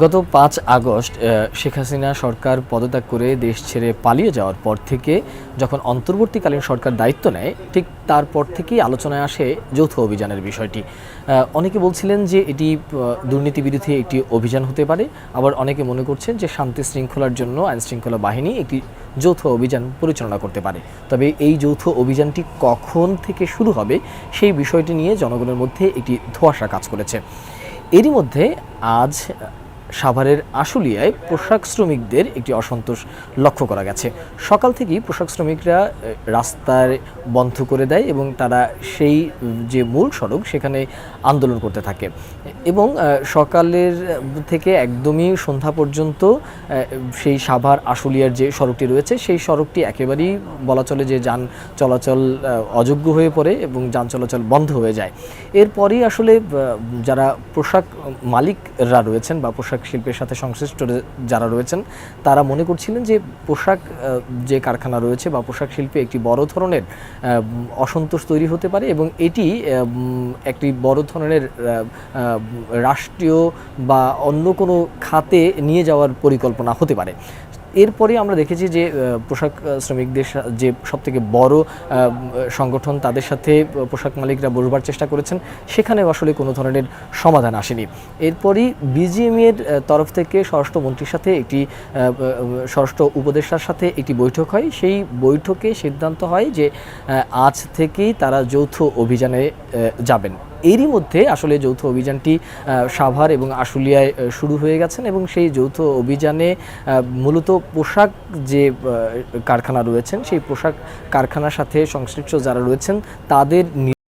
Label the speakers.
Speaker 1: গত পাঁচ আগস্ট শেখ হাসিনা সরকার পদত্যাগ করে দেশ ছেড়ে পালিয়ে যাওয়ার পর থেকে যখন অন্তর্বর্তীকালীন সরকার দায়িত্ব নেয়, ঠিক তারপর থেকেই আলোচনায় আসে যৌথ অভিযানের বিষয়টি। অনেকে বলছিলেন যে এটি দুর্নীতি বিরোধী একটি অভিযান হতে পারে। আবার অনেকে মনে করছেন যে শান্তি শৃঙ্খলার জন্য আইন শৃঙ্খলা বাহিনী একটি যৌথ অভিযান পরিচালনা করতে পারে। তবে এই যৌথ অভিযানটি কখন থেকে শুরু হবে সেই বিষয়টি নিয়ে জনগণের মধ্যে একটি ধোঁয়াশা কাজ করেছে। এরই মধ্যে আজ সাভারের আশুলিয়ায় পোশাক শ্রমিকদের একটি অসন্তোষ লক্ষ্য করা গেছে। সকাল থেকেই পোশাক শ্রমিকরা আহ, রাস্তায় বন্ধ করে দেয় এবং তারা সেই যে মূল সড়ক সেখানে আন্দোলন করতে থাকে। এবং সকালের থেকে একদমই সন্ধ্যা পর্যন্ত সেই সাভার আশুলিয়ার যে সড়কটি রয়েছে সেই সড়কটি একেবারেই বলা চলে যে যান চলাচল অযোগ্য হয়ে পড়ে এবং যান চলাচল বন্ধ হয়ে যায়। এরপরই আসলে যারা পোশাক মালিকরা রয়েছেন বা পোশাক শিল্পের সাথে সংশ্লিষ্ট যারা রয়েছেন, তারা মনে করছিলেন যে পোশাক যে কারখানা রয়েছে বা পোশাক শিল্পে একটি বড় ধরনের অসন্তোষ তৈরি হতে পারে এবং এটি একটি বড় ধরনের রাষ্ট্রীয় বা অন্য কোনো খাতে নিয়ে যাওয়ার পরিকল্পনা হতে পারে। এরপরে আমরা দেখেছি যে পোশাক শ্রমিকদের যে সবথেকে বড় সংগঠন তাদের সাথে পোশাক মালিকরা বসবার চেষ্টা করেছেন, সেখানেও আসলে কোনো ধরনের সমাধান আসেনি। এরপরই বিজিএমএর তরফ থেকে স্বরাষ্ট্রমন্ত্রীর সাথে একটি স্বরাষ্ট্র উপদেষ্টার সাথে একটি বৈঠক হয়। সেই বৈঠকে সিদ্ধান্ত হয় যে আজ থেকেই তারা যৌথ অভিযানে যাবেন। এরই মধ্যে আসলে যৌথ অভিযানটি সাভার এবং আশুলিয়ায় শুরু হয়ে গেছেন এবং সেই যৌথ অভিযানে মূলত পোশাক যে কারখানা রয়েছেন, সেই পোশাক কারখানার সাথে সংশ্লিষ্ট যারা রয়েছেন, তাদের